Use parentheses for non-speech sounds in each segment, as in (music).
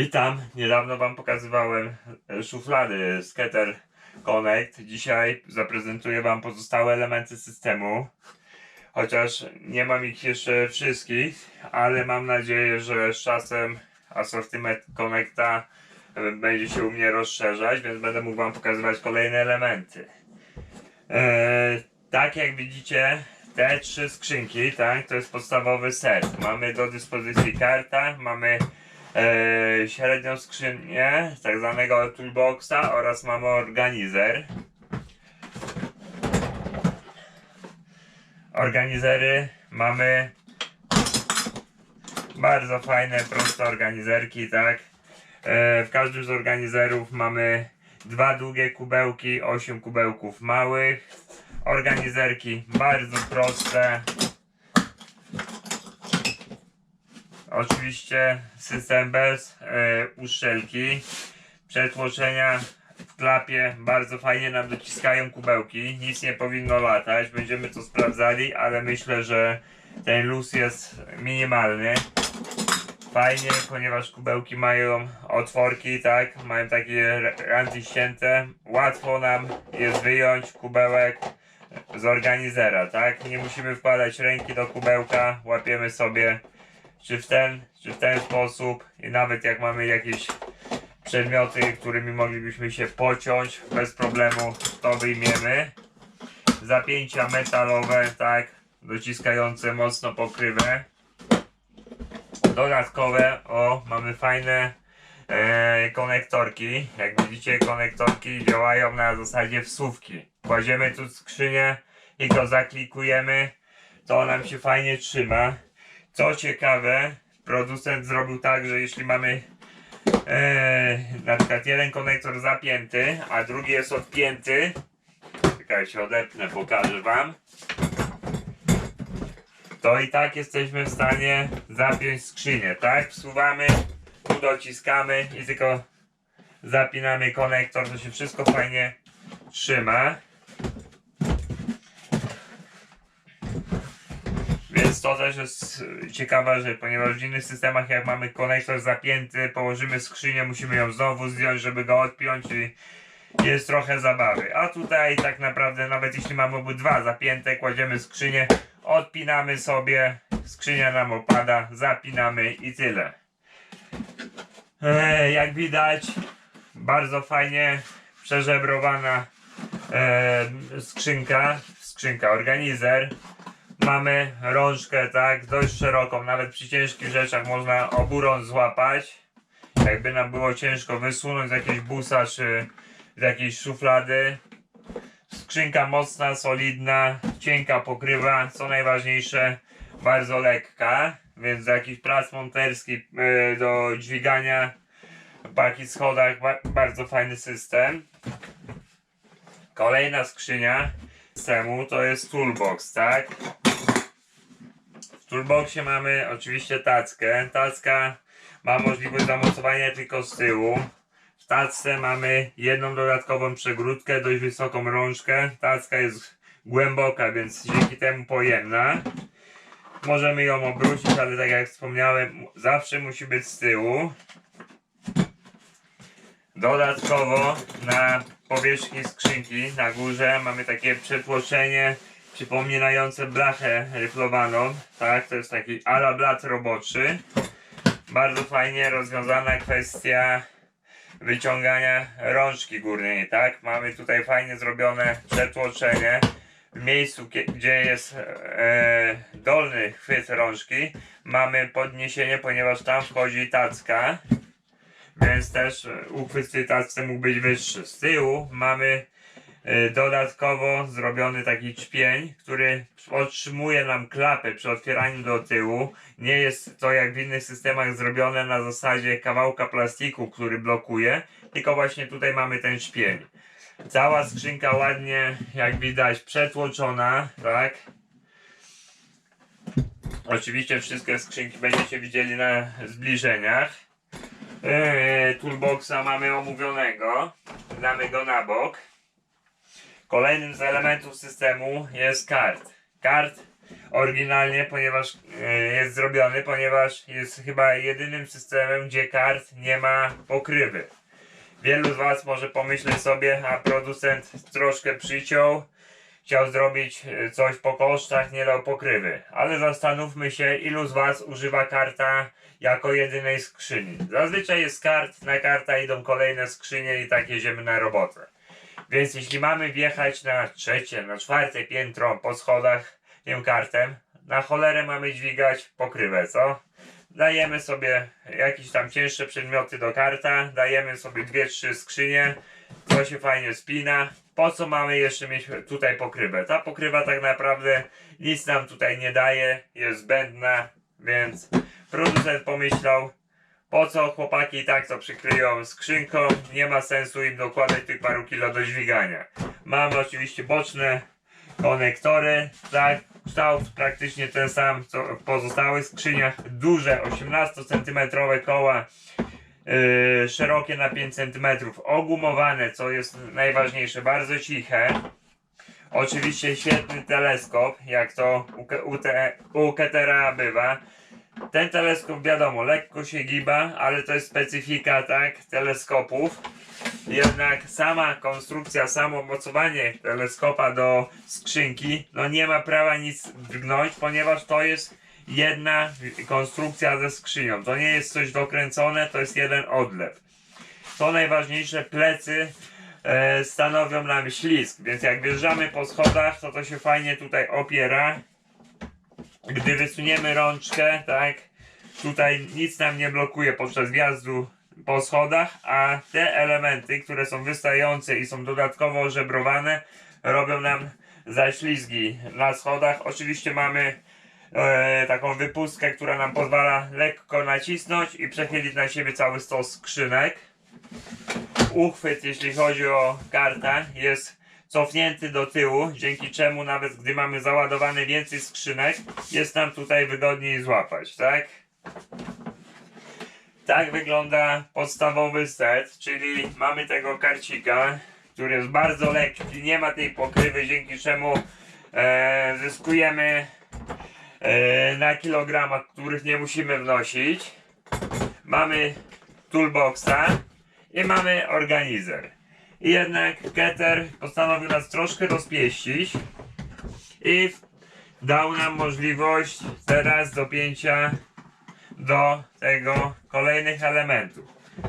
Witam, niedawno Wam pokazywałem e, szuflady Scatter Connect. Dzisiaj zaprezentuję Wam pozostałe elementy systemu. Chociaż nie mam ich jeszcze wszystkich, ale mam nadzieję, że z czasem asortyment Connecta e, będzie się u mnie rozszerzać, więc będę mógł Wam pokazywać kolejne elementy. E, tak jak widzicie, te trzy skrzynki, tak, to jest podstawowy set. Mamy do dyspozycji karta, mamy e, średnią skrzynię, tak zwanego toolboxa oraz mamy organizer. Organizery mamy bardzo fajne, proste organizerki, tak. E, w każdym z organizerów mamy dwa długie kubełki, 8 kubełków małych. Organizerki bardzo proste, Oczywiście system bez e, uszczelki. Przetłoczenia w klapie bardzo fajnie nam dociskają kubełki. Nic nie powinno latać. Będziemy to sprawdzali, ale myślę, że ten luz jest minimalny. Fajnie, ponieważ kubełki mają otworki, tak? Mają takie ranty ścięte. Łatwo nam jest wyjąć kubełek z organizera, tak? Nie musimy wkładać ręki do kubełka. Łapiemy sobie czy w ten, czy w ten sposób i nawet jak mamy jakieś przedmioty, którymi moglibyśmy się pociąć bez problemu to wyjmiemy. Zapięcia metalowe tak dociskające mocno pokrywę. Dodatkowe o mamy fajne e, konektorki. Jak widzicie konektorki działają na zasadzie wsówki. Kładziemy tu skrzynię i to zaklikujemy. To nam się fajnie trzyma co ciekawe, producent zrobił tak, że jeśli mamy e, na przykład jeden konektor zapięty, a drugi jest odpięty, czekajcie, odepnę, pokażę wam, to i tak jesteśmy w stanie zapiąć skrzynię, tak? Wsuwamy, tu dociskamy i tylko zapinamy konektor, to się wszystko fajnie trzyma. To też jest e, ciekawe, że ponieważ w innych systemach jak mamy konektor zapięty, położymy skrzynię, musimy ją znowu zdjąć, żeby go odpiąć i jest trochę zabawy. A tutaj tak naprawdę nawet jeśli mamy obydwa zapięte, kładziemy skrzynię, odpinamy sobie, skrzynia nam opada, zapinamy i tyle. E, jak widać, bardzo fajnie przeżebrowana e, skrzynka, skrzynka, organizer mamy rączkę, tak, dość szeroką, nawet przy ciężkich rzeczach można oburącz złapać. Jakby nam było ciężko wysunąć z jakiejś busa czy z jakiejś szuflady. Skrzynka mocna, solidna, cienka pokrywa, co najważniejsze, bardzo lekka, więc do jakichś prac monterskich yy, do dźwigania po jakichś schodach, ba bardzo fajny system. Kolejna skrzynia systemu to jest toolbox, tak? Toolboxie mamy oczywiście tackę. Tacka ma możliwość zamocowania tylko z tyłu. W tacce mamy jedną dodatkową przegródkę, dość wysoką rączkę. Tacka jest głęboka, więc dzięki temu pojemna. Możemy ją obrócić, ale tak jak wspomniałem, zawsze musi być z tyłu. Dodatkowo na powierzchni skrzynki na górze mamy takie przetłoczenie przypominające blachę ryflowaną, tak, to jest taki ala blat roboczy. Bardzo fajnie rozwiązana kwestia wyciągania rączki górnej, tak, mamy tutaj fajnie zrobione przetłoczenie w miejscu, gdzie jest e, dolny chwyt rączki, mamy podniesienie, ponieważ tam wchodzi tacka, więc też e, uchwyt tej tacce mógł być wyższy. Z tyłu mamy dodatkowo zrobiony taki czpień, który otrzymuje nam klapę przy otwieraniu do tyłu. Nie jest to jak w innych systemach zrobione na zasadzie kawałka plastiku, który blokuje, tylko właśnie tutaj mamy ten szpień. Cała skrzynka ładnie, jak widać, przetłoczona, tak? Oczywiście wszystkie skrzynki będziecie widzieli na zbliżeniach. Eee, toolboxa mamy omówionego. Damy go na bok. Kolejnym z elementów systemu jest kart. Kart oryginalnie, ponieważ e, jest zrobiony, ponieważ jest chyba jedynym systemem, gdzie kart nie ma pokrywy. Wielu z Was może pomyśleć sobie, a producent troszkę przyciął, chciał zrobić e, coś po kosztach, nie dał pokrywy. Ale zastanówmy się, ilu z Was używa karta jako jedynej skrzyni. Zazwyczaj jest kart, na karta idą kolejne skrzynie i tak jedziemy na robotę. Więc jeśli mamy wjechać na trzecie, na czwarte piętro po schodach kartem, na cholerę mamy dźwigać pokrywę, co? Dajemy sobie jakieś tam cięższe przedmioty do karta, dajemy sobie dwie, trzy skrzynie, to się fajnie spina. Po co mamy jeszcze mieć tutaj pokrywę? Ta pokrywa tak naprawdę nic nam tutaj nie daje, jest zbędna, więc producent pomyślał, po co chłopaki i tak to przykryją skrzynką, nie ma sensu im dokładać tych paru kilo do dźwigania. Mamy oczywiście boczne konektory, tak, kształt praktycznie ten sam co w pozostałych skrzyniach, duże 18 cm koła, yy, szerokie na 5 cm, ogumowane, co jest najważniejsze, bardzo ciche. Oczywiście świetny teleskop, jak to u, u, te, u Ketera bywa. Ten teleskop wiadomo, lekko się giba, ale to jest specyfika, tak, teleskopów. Jednak sama konstrukcja, samo mocowanie teleskopa do skrzynki, no nie ma prawa nic drgnąć, ponieważ to jest jedna konstrukcja ze skrzynią. To nie jest coś dokręcone, to jest jeden odlew. To najważniejsze, plecy e, stanowią nam ślizg, więc jak wjeżdżamy po schodach, to to się fajnie tutaj opiera gdy wysuniemy rączkę, tak, tutaj nic nam nie blokuje podczas wjazdu po schodach, a te elementy, które są wystające i są dodatkowo ożebrowane, robią nam zaślizgi na schodach. Oczywiście mamy e, taką wypustkę, która nam pozwala lekko nacisnąć i przechylić na siebie cały stos skrzynek. Uchwyt, jeśli chodzi o kartę, jest cofnięty do tyłu, dzięki czemu nawet gdy mamy załadowane więcej skrzynek, jest nam tutaj wygodniej złapać, tak? Tak wygląda podstawowy set, czyli mamy tego karcika, który jest bardzo lekki, nie ma tej pokrywy, dzięki czemu e, zyskujemy e, na kilogramach, których nie musimy wnosić. Mamy toolboxa i mamy organizer. Jednak Keter postanowił nas troszkę rozpieścić i dał nam możliwość teraz dopięcia do tego kolejnych elementów.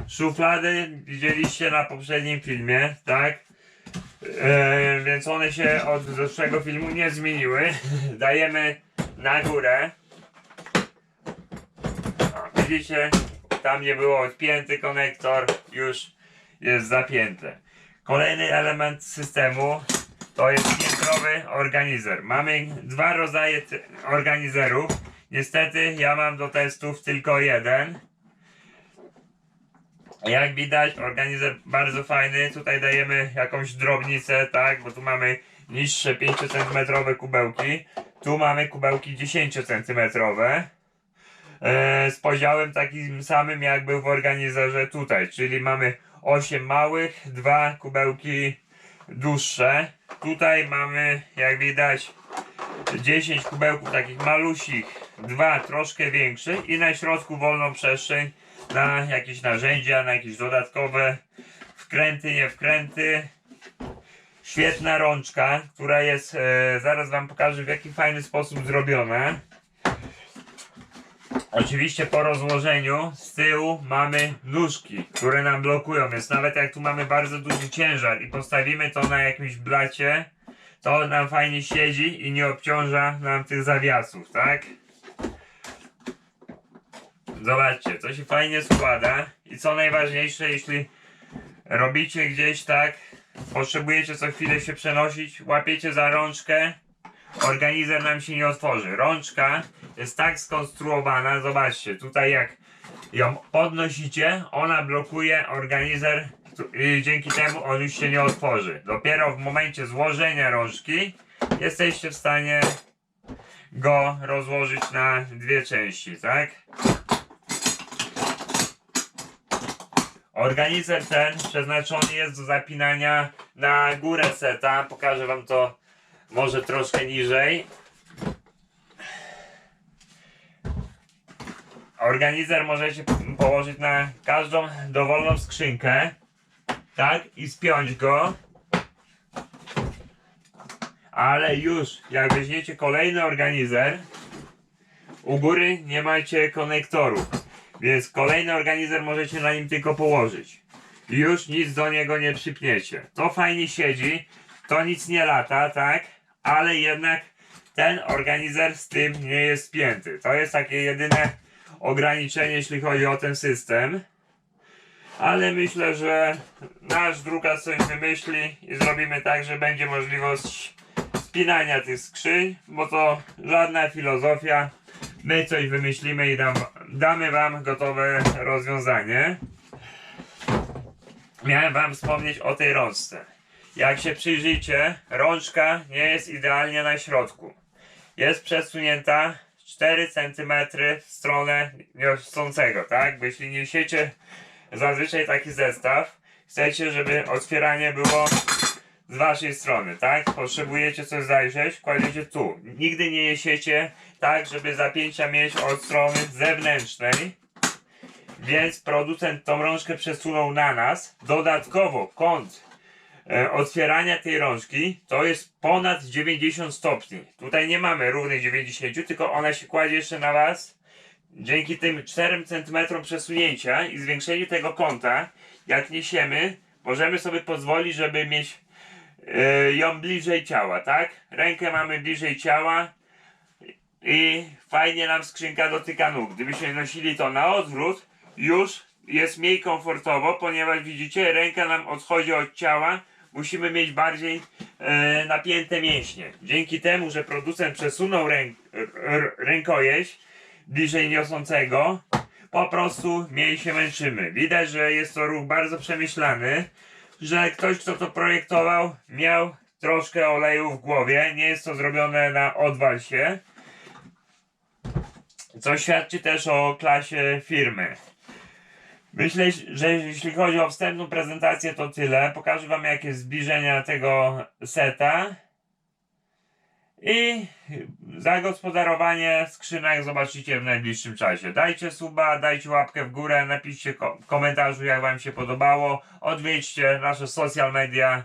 Szuflady widzieliście na poprzednim filmie, tak? E, więc one się od zeszłego filmu nie zmieniły. (laughs) Dajemy na górę. O, widzicie? Tam nie było odpięty konektor, już jest zapięte. Kolejny element systemu to jest piętrowy organizer. Mamy dwa rodzaje organizerów. Niestety ja mam do testów tylko jeden. Jak widać organizer bardzo fajny. Tutaj dajemy jakąś drobnicę, tak, bo tu mamy niższe 5 cm kubełki. Tu mamy kubełki 10 cm. E, z podziałem takim samym jak był w organizerze tutaj, czyli mamy 8 małych, dwa kubełki dłuższe. Tutaj mamy, jak widać, 10 kubełków takich malusich, dwa troszkę większe i na środku wolną przestrzeń na jakieś narzędzia, na jakieś dodatkowe wkręty, nie wkręty. Świetna rączka, która jest, e, zaraz wam pokażę w jaki fajny sposób zrobiona. Oczywiście po rozłożeniu z tyłu mamy nóżki, które nam blokują, więc nawet jak tu mamy bardzo duży ciężar i postawimy to na jakimś blacie, to nam fajnie siedzi i nie obciąża nam tych zawiasów, tak? Zobaczcie, to się fajnie składa i co najważniejsze, jeśli robicie gdzieś tak, potrzebujecie co chwilę się przenosić, łapiecie za rączkę, organizer nam się nie otworzy. Rączka jest tak skonstruowana, zobaczcie, tutaj jak ją podnosicie, ona blokuje organizer i dzięki temu on już się nie otworzy. Dopiero w momencie złożenia rączki jesteście w stanie go rozłożyć na dwie części, tak? Organizer ten przeznaczony jest do zapinania na górę seta. Pokażę wam to może troszkę niżej. Organizer możecie położyć na każdą dowolną skrzynkę, tak, i spiąć go. Ale już, jak weźmiecie kolejny organizer, u góry nie macie konektorów, więc kolejny organizer możecie na nim tylko położyć. I Już nic do niego nie przypniecie. To fajnie siedzi, to nic nie lata, tak? Ale jednak ten organizer z tym nie jest spięty. To jest takie jedyne ograniczenie, jeśli chodzi o ten system. Ale myślę, że nasz drukarz coś wymyśli i zrobimy tak, że będzie możliwość spinania tych skrzyń, bo to żadna filozofia. My coś wymyślimy i dam, damy Wam gotowe rozwiązanie. Miałem Wam wspomnieć o tej rączce. Jak się przyjrzycie, rączka nie jest idealnie na środku. Jest przesunięta 4 cm w stronę niosącego, tak? Bo jeśli niesiecie zazwyczaj taki zestaw, chcecie, żeby otwieranie było z waszej strony, tak? Potrzebujecie coś zajrzeć, kładziecie tu. Nigdy nie jesiecie tak, żeby zapięcia mieć od strony zewnętrznej. Więc producent tą rączkę przesunął na nas. Dodatkowo kąt otwierania tej rączki to jest ponad 90 stopni. Tutaj nie mamy równych 90, tylko ona się kładzie jeszcze na was. Dzięki tym 4 cm przesunięcia i zwiększeniu tego kąta, jak niesiemy, możemy sobie pozwolić, żeby mieć e, ją bliżej ciała, tak? Rękę mamy bliżej ciała i fajnie nam skrzynka dotyka nóg. Gdybyśmy nosili to na odwrót, już jest mniej komfortowo, ponieważ widzicie, ręka nam odchodzi od ciała, musimy mieć bardziej e, napięte mięśnie. Dzięki temu, że producent przesunął ręk, r, rękojeść bliżej niosącego, po prostu mniej się męczymy. Widać, że jest to ruch bardzo przemyślany, że ktoś, kto to projektował, miał troszkę oleju w głowie. Nie jest to zrobione na odwal. Co świadczy też o klasie firmy. Myślę, że jeśli chodzi o wstępną prezentację, to tyle. Pokażę Wam jakieś zbliżenia tego seta. I zagospodarowanie skrzynek zobaczycie w najbliższym czasie. Dajcie suba, dajcie łapkę w górę, napiszcie w komentarzu jak Wam się podobało. Odwiedźcie nasze social media,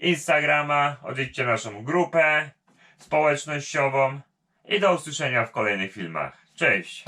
Instagrama, odwiedźcie naszą grupę społecznościową i do usłyszenia w kolejnych filmach. Cześć!